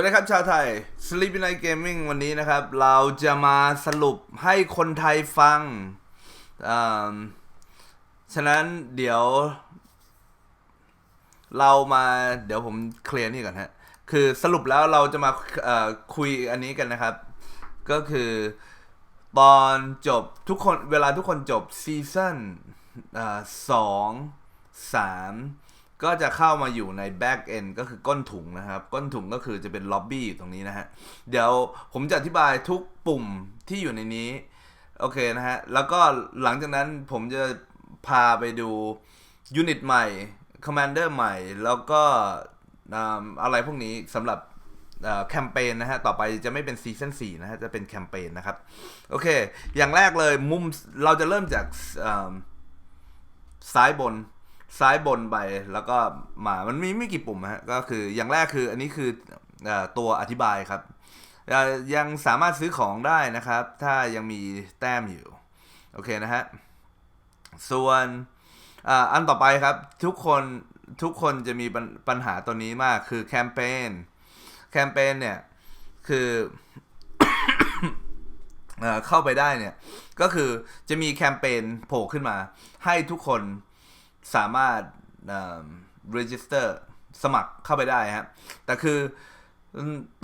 วัสดีครับชาวไทย Sleepy Night Gaming วันนี้นะครับ เราจะมาสรุปให้คนไทยฟัง ฉะนั้นเดี๋ยว เรามาเดี๋ยวผมเคลียร์นี่ก่อนฮะ คือสรุปแล้วเราจะมาคุยอันนี้กันนะครับ ก็คือตอนจบทุกคนเวลาทุกคนจบซีซั่นสองสาม ก็จะเข้ามาอยู่ใน back end ก็คือก้นถุงนะครับ ก้นถุงก็คือจะเป็นล็อบบี้อยู่ตรงนี้นะฮะ เดี๋ยวผมจะอธิบายทุกปุ่มที่อยู่ในนี้ โอเคนะฮะ แล้วก็หลังจากนั้นผมจะพาไปดูยูนิตใหม่คอมมานเดอร์ใหม่ แล้วก็อะไรพวกนี้สำหรับแคมเปญนะฮะ ต่อไปจะไม่เป็นซีซั่น4นะฮะ จะเป็นแคมเปญนะครับ โอเค อย่างแรกเลยมุมเราจะเริ่มจากซ้ายบน ซ้ายบนไปแล้วก็มามันมีไม่กี่ปุ่มฮะก็คืออย่างแรกคืออันนี้คืออตัวอธิบายครับ ยังสามารถซื้อของได้นะครับ ถ้ายังมีแต้มอยู่ โอเคนะฮะ ส่วนอ,อันต่อไปครับ ทุกคนทุกคนจะมีปัญหาตัวนี้มากคือแคมเปญแคมเปญเนี่ยคือเข้าไปได้เนี่ย ก็คือจะมีแคมเปญโผล่ขึ้นมา ให้ทุกคน สามารถ register สมัครเข้าไปได้ฮะแต่คือ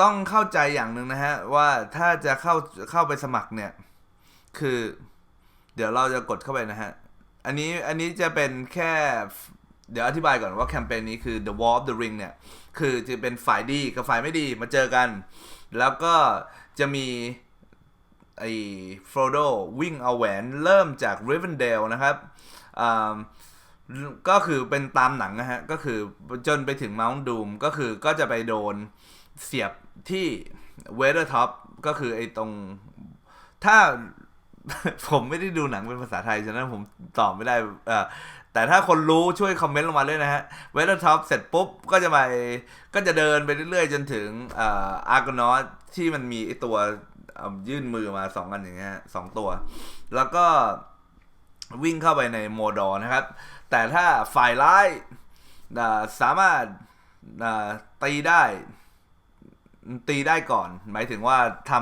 ต้องเข้าใจอย่างหนึ่งนะฮะ ว่าถ้าจะเข้าเข้าไปสมัครเนี่ย คือ เดี๋ยวเราจะกดเข้าไปนะฮะ อันนี้อันนี้จะเป็นแค่ เดี๋ยวอธิบายก่อนว่าแคมเปญนี้คือ The War of the Ring เนี่ย คือจะเป็นฝ่ายดีกับฝ่ายไม่ดีมาเจอกัน แล้วก็จะมีไอ้ฟรอโดวิ่งเอาแหวนเริ่มจากริ v e n d a l e นะครับอ่า ก็คือเป็นตามหนังนะฮะ ก็คือจนไปถึง Mount Doom ก็คือก็จะไปโดนเสียบที่ Weathertop ก็คือไอ้ตรง ถ้าผมไม่ได้ดูหนังเป็นภาษาไทย ฉะนั้นผมตอบไม่ได้อ่อแต่ถ้าคนรู้ช่วยคอมเมนต์ลงมาด้วยนะฮะเวทท็อปเสร็จปุ๊บ ก็จะไปก็จะเดินไปเรื่อยๆ จนถึงอาร์กนอสที่มันมีไอตัวยื่นมือมาสองอันอย่างเงี้ยสองตัว แล้วก็ วิ่งเข้าไปในโมดอ์นะครับ แต่ถ้าฝ่ายร้ายสามารถตีได้ตีได้ก่อน หมายถึงว่าท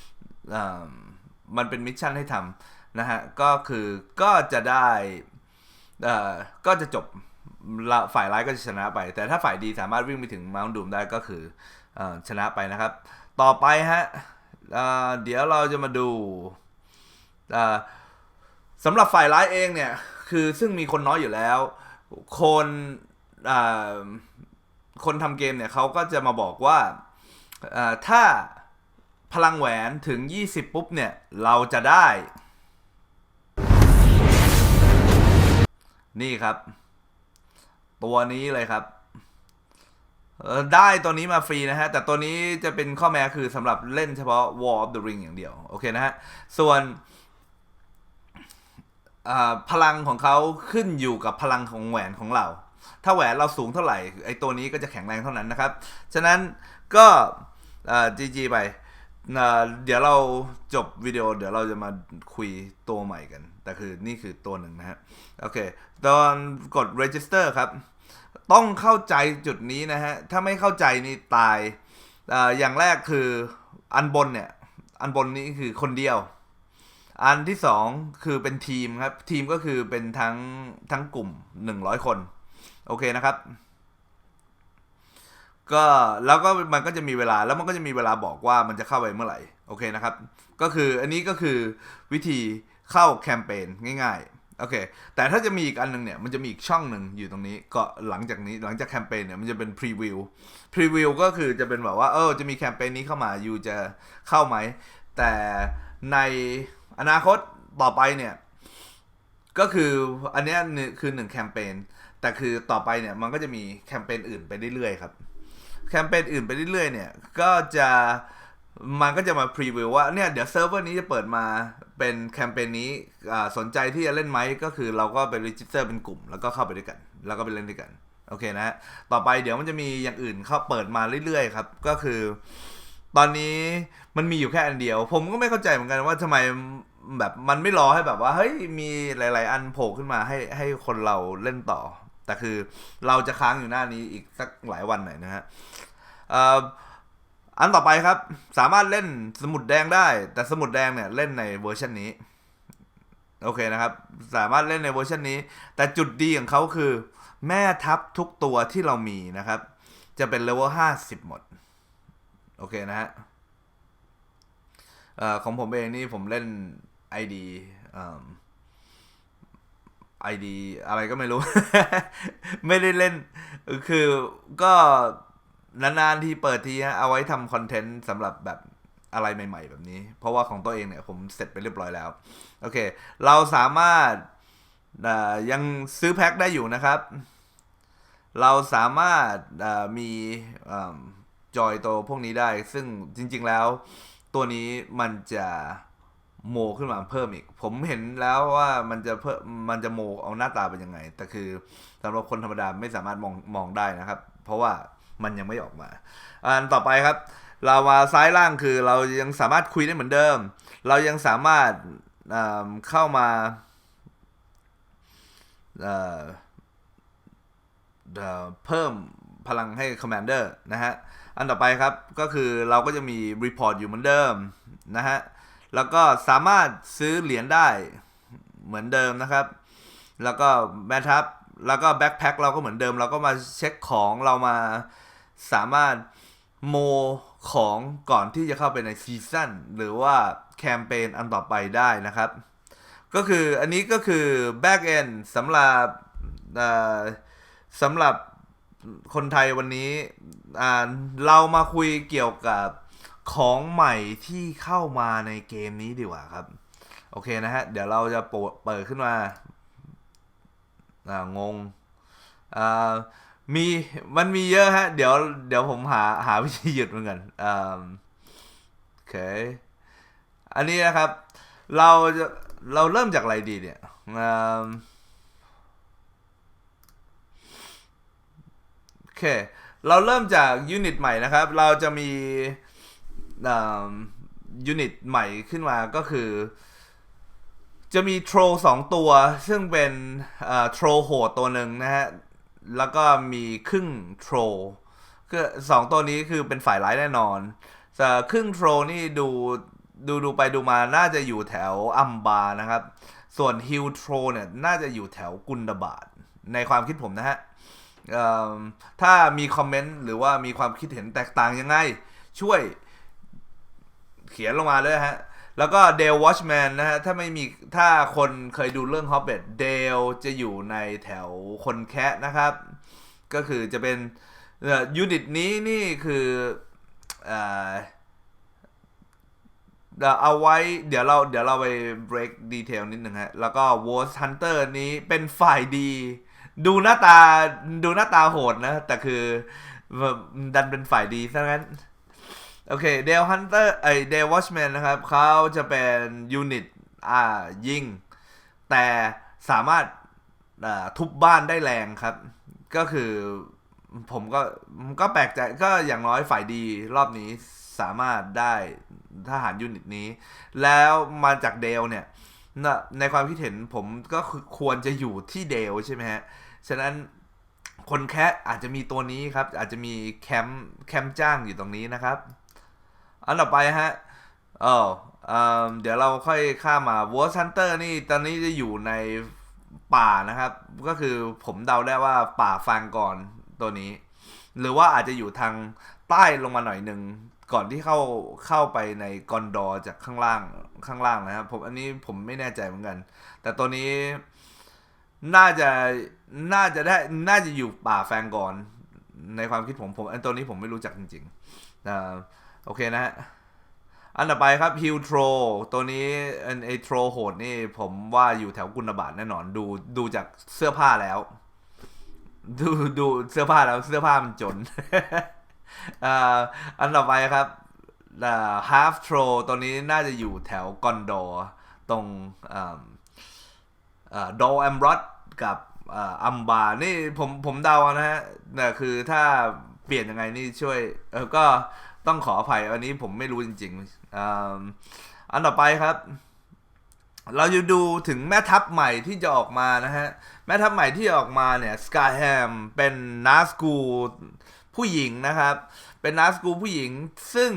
ำมันเป็นมิชชั่นให้ทำนะฮะ ก็คือก็จะได้ก็จะจบฝ่ายร้ายก็จะชนะไป แต่ถ้าฝ่ายดีสามารถวิ่งไปถึงมา u ์ดูมได้ก็คืออชนะไปนะครับ ต่อไปฮะเเดี๋ยวเราจะมาดูอ สำหรับฝ่ายร้ายเองเนี่ยคือซึ่งมีคนน้อยอยู่แล้ว คนคนทำเกมเนี่ยเขาก็จะมาบอกว่าถ้าพลังแหวนถึง 20 ปุ๊บเนี่ย เราจะได้ นี่ครับ ตัวนี้เลยครับ ได้ตัวนี้มาฟรีนะฮะ แต่ตัวนี้จะเป็นข้อแม้คือสำหรับเล่นเฉพาะ War of the Ring อย่างเดียว โอเคนะฮะ ส่วน พลังของเขาขึ้นอยู่กับพลังของแหวนของเรา ถ้าแหวนเราสูงเท่าไหร่ไอตัวนี้ก็จะแข็งแรงเท่านั้นนะครับ ฉะนั้นก็จีจีไปเดี๋ยวเราจบวิดีโอเดี๋ยวเราจะมาคุยตัวใหม่กัน แต่คือนี่คือตัวหนึ่งนะฮะ โอเค ตอนกด register ครับ ต้องเข้าใจจุดนี้นะฮะ ถ้าไม่เข้าใจนี่ตายออย่างแรกคืออันบนเนี่ย อันบนนี้คือคนเดียว อันที่สองคือเป็นทีมครับ ทีมก็คือเป็นทั้งทั้งกลุ่ม100คน โอเคนะครับ ก็แล้วก็มันก็จะมีเวลาแล้วมันก็จะมีเวลาบอกว่ามันจะเข้าไปเมื่อไหร่ โอเคนะครับ ก็คืออันนี้ก็คือวิธีเข้าแคมเปญง่ายๆ โอเค แต่ถ้าจะมีอีกอันหนึงเนี่ย มันจะมีอีกช่องหนึ่งอยู่ตรงนี้ ก็หลังจากนี้หลังจากแคมเปญเนี่ยมันจะเป็นพรีวิว พรีวิวก็คือจะเป็นแบบว่า เออจะมีแคมเปญนี้เข้ามาอยู่จะเข้าไหม แต่ใน อนาคตต่อไปเนี่ย ก็คืออันนี้คือหนึ่งแคมเปญแต่คือต่อไปเนี่ยมันก็จะมีแคมเปญอื่นไปเรื่อยๆครับ แคมเปญอื่นไปเรื่อยๆ เนี่ย ก็จะมันก็จะมาพรีวิวว่าเนี่ยเดี๋ยวเซิร์ฟเวอร์นี้จะเปิดมาเป็นแคมเปญนี้สนใจที่จะเล่นไหมก็คือเราก็ไปรีจิสเตอร์เป็นกลุ่ม แล้วก็เข้าไปด้วยกัน แล้วก็ไปเล่นด้วยกันโอเคนะฮะต่อไปเดี๋ยวมันจะมีอย่างอื่นเข้าเปิดมาเรื่อยๆ ครับ ก็คือ ตอนนี้มันมีอยู่แค่อันเดียว ผมก็ไม่เข้าใจเหมือนกันว่าทำไมแบบมันไม่รอให้แบบว่าเฮ้ยมีหลาย ๆ อันโผล่ขึ้นมาให้ให้คนเราเล่นต่อ แต่คือเราจะค้างอยู่หน้านี้อีกสักหลายวันหน่อยนะฮะอันต่อไปครับ สามารถเล่นสมุดแดงได้ แต่สมุดแดงเนี่ยเล่นในเวอร์ชันนี้โอเคนะครับ สามารถเล่นในเวอร์ชันนี้ แต่จุดดีของเขาคือ แม่ทัพทุกตัวที่เรามีนะครับ จะเป็นเลเวล50 หมด โอเคนะฮะอของผมเองนี่ผมเล่น ID เอ่อ ID อะไรก็ไม่รู้ ไม่ได้เล่น คือก็นานๆที่เปิดทีฮะเอาไว้ทำคอนเทนต์สำหรับแบบอะไรใหม่ ๆ แบบนี้ เพราะว่าของตัวเองเนี่ยผมเสร็จไปเรียบร้อยแล้ว โอเค เราสามารถยังซื้อแพ็คได้อยู่นะครับ เราสามารถเอ่อมี จอยตัวพวกนี้ได้ ซึ่งจริง ๆแล้ว ตัวนี้มันจะโมขึ้นมาเพิ่มอีก ผมเห็นแล้วว่ามันจะเพิ่มมันจะโมเอาหน้าตาเป็นยังไง แต่คือสำหรับคนธรรมดาไม่สามารถมองมองได้นะครับ เพราะว่ามันยังไม่ออกมา อันต่อไปครับ เรามาซ้ายล่างคือเรายังสามารถคุยได้เหมือนเดิม เรายังสามารถเอ่อเข้ามาเอ่อเอ่อเพิ่มพลังให้ Commander นะฮะ อันต่อไปครับก็คือเราก็จะมี Report อยู่เหมือนเดิมนะฮะ แล้วก็สามารถซื้อเหรียญได้เหมือนเดิมนะครับ แล้วก็แมทัพแล้วก็แบ็คแพ็คเราก็เหมือนเดิม เราก็มาเช็คของเรามาสามารถโมของก่อนที่จะเข้าไปในซีซั่นหรือว่าแคมเปญอันต่อไปได้นะครับ ก็คืออันนี้ก็คือ back end สำหรับอ่อสำหรับ คนไทยวันนี้อ่าเรามาคุยเกี่ยวกับของใหม่ที่เข้ามาในเกมนี้ดีกว่าครับ โอเคนะฮะ เดี๋ยวเราจะเปิดขึ้นมาอ่างงอ่ามีมันมีเยอะฮะ เดี๋ยวเดี๋ยวผมหาหาวิธีหยุดมันกันอ่าโอเค อันนี้นะครับ เราจะเราเริ่มจากอะไรดีเนี่ยอ่าโอ เค เราเริ่มจากยูนิตใหม่นะครับ เราจะมียูนิตใหม่ขึ้นมาก็คือ จะมีโทรสองตัว ซึ่งเป็นโทรโหดตัวหนึ่งนะฮะ แล้วก็มีครึ่งโทรก็สองตัวนี้คือเป็นฝ่ายร้ายแน่นอนแต่ครึ่งโทรนี่ดูดูดูไปดูมาน่าจะอยู่แถวอัมบานะครับ ส่วนฮิลโทรเนี่ยน่าจะอยู่แถวกุนดาบาดในความคิดผมนะฮะ ถ้ามีคอมเมนต์หรือว่ามีความคิดเห็นแตกต่างยังไง ช่วยเขียนลงมาเลยฮะ แล้วก็เดลวอชแมนนะฮะ ถ้าไม่มีถ้าคนเคยดูเรื่องฮอบเบ t เดลจะอยู่ในแถวคนแคะนะครับ ก็คือจะเป็นยูนิตนี้นี่คือเอาไว้เดี๋ยวเราเดี๋ยวเราไป break detail นิดหนึ่งฮะ แล้วก็ w o r s Hunter นี้เป็นฝ่ายดี ดูหน้าตาดูหน้าตาโหดนะ แต่คือดันเป็นฝ่ายดีซะงั้น โอเคเดลฮันเตอร์ไอเดลวอชแมนนะครับเขาจะเป็นยูนิตอ่ายิง แต่สามารถทุบบ้านได้แรงครับ ก็คือผมก็ก็แปลกใจก็อย่างน้อยฝ่ายดีรอบนี้สามารถได้ทหารยูนิตนี้ แล้วมาจากเดลเนี่ยในความคิดเห็นผมก็ควรจะอยู่ที่เดลใช่ไหมฮะ ฉะนั้นคนแคะอาจจะมีตัวนี้ครับ อาจจะมีแคมป์แคมป์จ้างอยู่ตรงนี้นะครับ อันต่อไปฮะเออเอเดี๋ยวเราค่อยข้ามาวอร์ซันเตอร์นี่ตอนนี้จะอยู่ในป่านะครับ ก็คือผมเดาได้ว่าป่าฟางก่อนตัวนี้ หรือว่าอาจจะอยู่ทางใต้ลงมาหน่อยหนึ่งก่อนที่เข้าเข้าไปในกอนดอจากข้างล่างข้างล่างนะครับผมอันนี้ผมไม่แน่ใจเหมือนกัน แต่ตัวนี้ น่าจะน่าจะได้น่าจะอยู่ป่าแฟงก่อน ในความคิดผมผมอันตัวนี้ผมไม่รู้จักจริงๆอ่าโอเคนะฮะอันต่อไปครับฮิลโทรตัวนี้ไอโทรโหดนี่ผมว่าอยู่แถวกุนบาทแน่นอนดูดูจากเสื้อผ้าแล้ว ดูดูเสื้อผ้าแล้วเสื้อผ้ามันจนอันต่อไปครับฮาร์ฟโทรตัวนี้น่าจะอยู่แถวกอนดอร์ตรง ดอลแอมรอดกับอัมบา นี่ผมผมเดานะฮะแต่คือถ้าเปลี่ยนยังไงนี่ช่วยเออก็ต้องขออภัยอันนี้ผมไม่รู้จริงๆอันต่อไปครับ เราจะดูถึงแม่ทัพใหม่ที่จะออกมานะฮะ แม่ทัพใหม่ที่ออกมาเนี่ยสกายแฮมเป็นนาสกูผู้หญิงนะครับ เป็นนาสกูผู้หญิงซึ่ง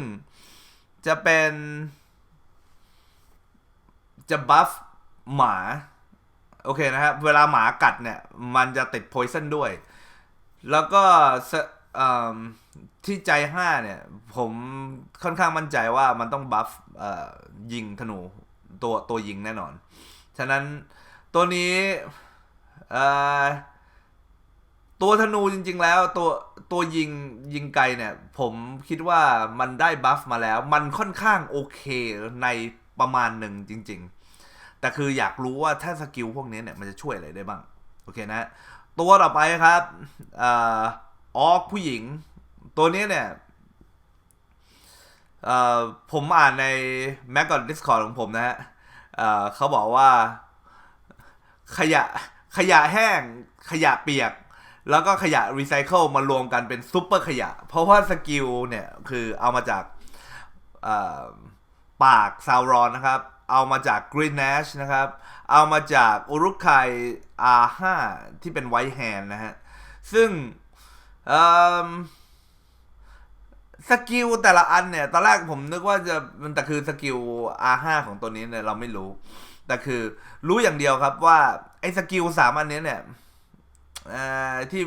จะเป็นจะบัฟหมา โอเคนะครับ เวลาหมากัดเนี่ย มันจะติดโพ i ซนด้วย แล้วก็ที่ใจห้าเนี่ย ผมค่อนข้างมั่นใจว่ามันต้องบัฟยิงธนูตัวตัวยิงแน่นอน ฉะนั้นตัวนี้ตัวธนูจริง ๆ แล้วตัวตัวยิงยิงไกลเนี่ย ผมคิดว่ามันได้บัฟมาแล้ว มันค่อนข้างโอเคในประมาณหนึ่งจริง ๆ แต่คืออยากรู้ว่าถ้าสกิลพวกนี้เนี่ยมันจะช่วยอะไรได้บ้าง โอเคนะ ตัวต่อไปครับอออกผู้หญิง ตัวนี้เนี่ยผมอ่านในแม็กกอนดิสคอร์ดของผมนะฮะเขาบอกว่าขยะขยะแห้งขยะเปียก แล้วก็ขยะรีไซเคิลมารวมกันเป็นซุปเปอร์ขยะ เพราะว่าสกิลเนี่ย คือเอามาจากปากซาวรอนนะครับ เอามาจากกรีน a นชนะครับ เอามาจากอุรุคาย R5 ที่เป็นไวท์แฮนนะฮะ ซึ่งสกิลแต่ละอันเนี่ย ตอนแรกผมนึกว่าจะมันแต่คือสกิล R5 ของตัวนี้เนี่ยเราไม่รู้ แต่คือรู้อย่างเดียวครับว่า ไอ้สกิลสามอันนี้เนี่ยที่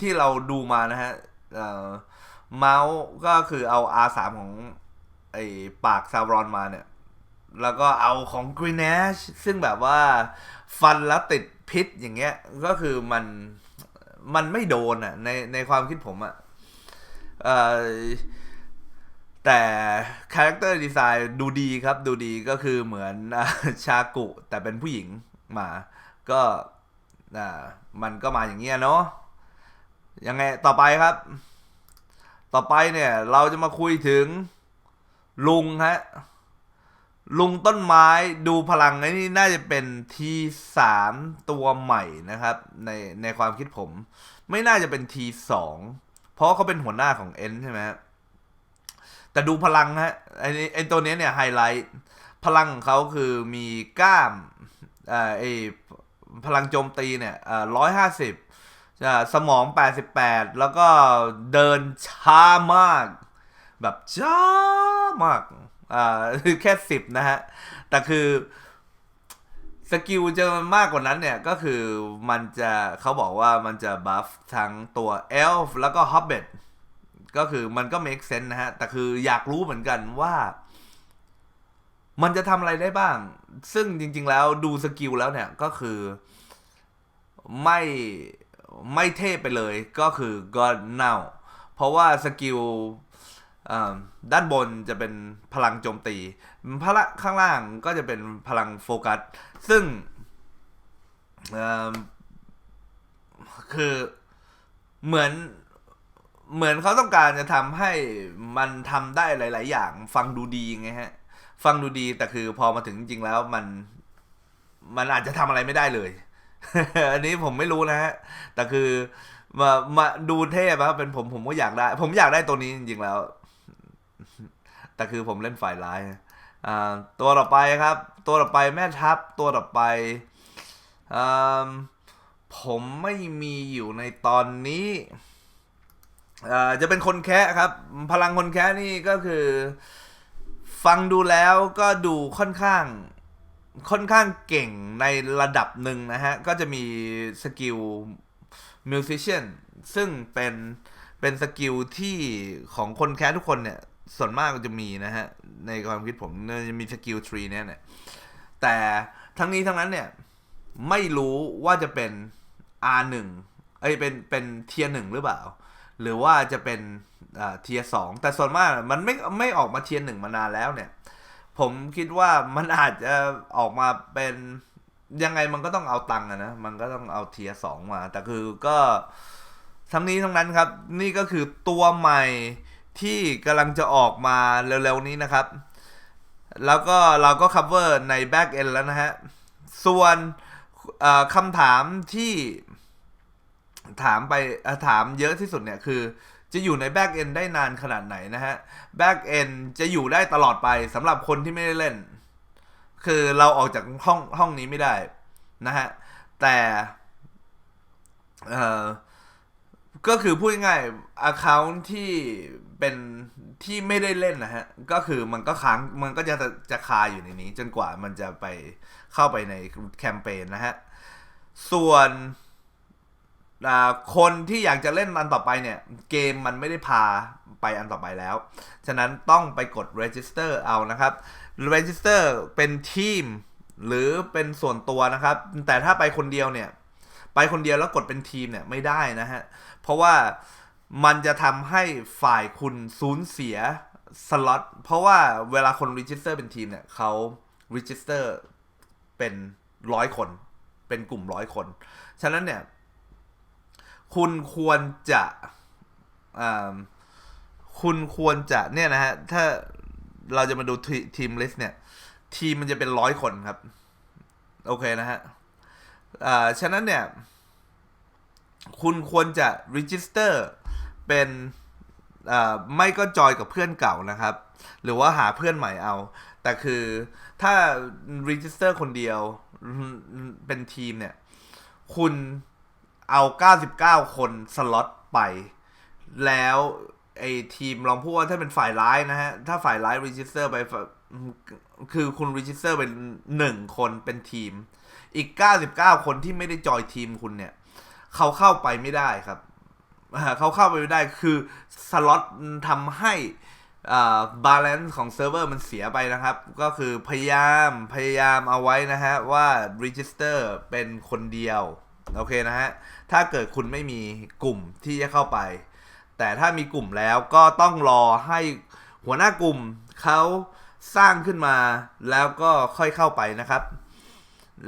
ที่เราดูมานะฮะเอ่อเมาส์ก็คือเอา R3 ของไอ้ปากซาวรอนมาเนี่ย แล้วก็เอาของ Green Ash ซึ่งแบบว่าฟันแล้วติดพิษอย่างเงี้ย ก็คือมันมันไม่โดนอะในในความคิดผมอะเอ่อแต่คาแรคเตอร์ดีไซน์ดูดีครับดูดีก็คือเหมือนชากุ แต่เป็นผู้หญิงมา ก็อ่ามันก็มาอย่างเงี้ยเนาะยังไงต่อไปครับ ต่อไปเนี่ย เราจะมาคุยถึงลุงฮะ ลุงต้นไม้ดูพลังไอ้นี่น่าจะเป็นทีสามตัวใหม่นะครับ ในในความคิดผม ไม่น่าจะเป็นทีสองเพราะเขาเป็นหัวหน้าของเอ็นใช่ไหมฮะแต่ดูพลังฮะไอ้นี่ไอ้ตัวนี้เนี่ยไฮไลท์พลังของเขาคือมีกล้ามเอ่าไอ้พลังโจมตีเนี่ยร้อยห้าสิบสมอง 88 แล้วก็เดินช้ามาก แบบช้ามาก อ่าแค่สิบนะฮะ แต่คือสกิลจะมากกว่านั้นเนี่ย ก็คือมันจะเขาบอกว่ามันจะบัฟทั้งตัวเอลฟ์แล้วก็ฮอบเบ t ก็คือมันก็ make sense นะฮะ แต่คืออยากรู้เหมือนกันว่า มันจะทำอะไรได้บ้าง ซึ่งจริง ๆ แล้วดูสกิลแล้วเนี่ย ก็คือไม่ไม่เทพไปเลยก็คือ God Now เพราะว่าสกิล ด้านบนจะเป็นพลังโจมตีพลังข้างล่างก็จะเป็นพลังโฟกัส ซึ่งคือเหมือนเหมือนเขาต้องการจะทำให้มันทำได้หลาย ๆ อย่าง ฟังดูดีไงฮะ ฟังดูดีแต่คือพอมาถึงจริงๆแล้วมันมันอาจจะทำอะไรไม่ได้เลย อันนี้ผมไม่รู้นะฮะ แต่คือมามาดูเทพครับเป็นผมผมก็อยากได้ ผมอยากได้ตัวนี้จริง ๆ แล้ว แต่คือผมเล่นฝ่ายร้ายตัวต่อไปครับ ตัวต่อไปแม่ทัพตัวต่อไปอผมไม่มีอยู่ในตอนนี้จะเป็นคนแคะครับ พลังคนแคะนี่ก็คือ ฟังดูแล้วก็ดูค่อนข้างค่อนข้างเก่งในระดับหนึ่งนะฮะ ก็จะมีสกิล musician ซึ่งเป็นเป็นสกิลที่ของคนแคสทุกคนเนี่ย ส่วนมากจะมีนะฮะ ในความคิดผมจะมีสกิลทรีเนี่ยเนี่ยแต่ทั้งนี้ทั้งนั้นเนี่ย ไม่รู้ว่าจะเป็น R1 เอ้ยเป็นเป็นเทียหนึ่งหรือเปล่า หรือว่าจะเป็นเทียสองแต่ส่วนมากมันไม่ไม่ออกมาเทียหนึ่งมานานแล้วเนี่ย ผมคิดว่ามันอาจจะออกมาเป็นยังไงมันก็ต้องเอาตังค์นะ มันก็ต้องเอาเทียสองมา แต่คือก็ทั้งนี้ทั้งนั้นครับ นี่ก็คือตัวใหม่ ที่กำลังจะออกมาเร็วๆนี้นะครับ แล้วก็เราก็ cover ใน back end แล้วนะฮะ ส่วนคำถามที่ถามไปถามเยอะที่สุดเนี่ยคือจะอยู่ใน back end ได้นานขนาดไหนนะฮะ back end จะอยู่ได้ตลอดไปสำหรับคนที่ไม่ได้เล่น คือเราออกจากห้องห้องนี้ไม่ได้นะฮะ แต่ก็คือพูดง่ายๆ account ที่ เป็นที่ไม่ได้เล่นนะฮะ ก็คือมันก็ค้างมันก็จะจะคาอยู่ในนี้ จนกว่ามันจะไปเข้าไปในแคมเปญนะฮะ ส่วนอ่าคนที่อยากจะเล่นอันต่อไปเนี่ย เกมมันไม่ได้พาไปอันต่อไปแล้ว ฉะนั้นต้องไปกด register เอานะครับ register เป็นทีมหรือเป็นส่วนตัวนะครับ แต่ถ้าไปคนเดียวเนี่ย ไปคนเดียวแล้วกดเป็นทีมเนี่ยไม่ได้นะฮะ เพราะว่า มันจะทำให้ฝ่ายคุณสูญเสียสล็อตเพราะว่าเวลาคน register เป็นทีมเนี่ยเขา register เป็นร้อยคน เป็นกลุ่มร้อยคน ฉะนั้นเนี่ย คุณควรจะอ่าคุณควรจะเนี่ยนะฮะ ถ้าเราจะมาดูทีมลิสต์เนี่ย ทีมมันจะเป็นร้อยคนครับ โอเคนะฮะอ่าฉะนั้นเนี่ย คุณควรจะ register เป็นไม่ก็จอยกับเพื่อนเก่านะครับ หรือว่าหาเพื่อนใหม่เอา แต่คือถ้า register คนเดียวเป็นทีมเนี่ย คุณเอา 99 คนสล็อตไป แล้วไอ้ทีมลองพูดว่าถ้าเป็นฝ่ายร้ายนะฮะ ถ้าฝ่ายร้าย register ไป คือคุณ register เป็นหนึ่งคนเป็นทีม อีก 99 คนที่ไม่ได้จอยทีมคุณเนี่ย เขาเข้าไปไม่ได้ครับ เขาเข้าไปไม่ได้คือสล็อตทำให้บาลานซ์ของเซิร์ฟเวอร์มันเสียไปนะครับ ก็คือพยายามพยายามเอาไว้นะฮะ ว่า register เป็นคนเดียว โอเคนะฮะ ถ้าเกิดคุณไม่มีกลุ่มที่จะเข้าไป แต่ถ้ามีกลุ่มแล้วก็ต้องรอให้หัวหน้ากลุ่มเขาสร้างขึ้นมาแล้วก็ค่อยเข้าไปนะครับ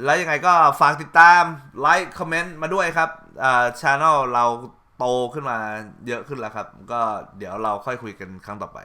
แล้วยังไงก็ฝากติดตามไลค์คอมเมนต์มาด้วยครับอ่าช anel เรา โตขึ้นมาเยอะขึ้นแล้วครับ ก็เดี๋ยวเราค่อยคุยกันครั้งต่อไป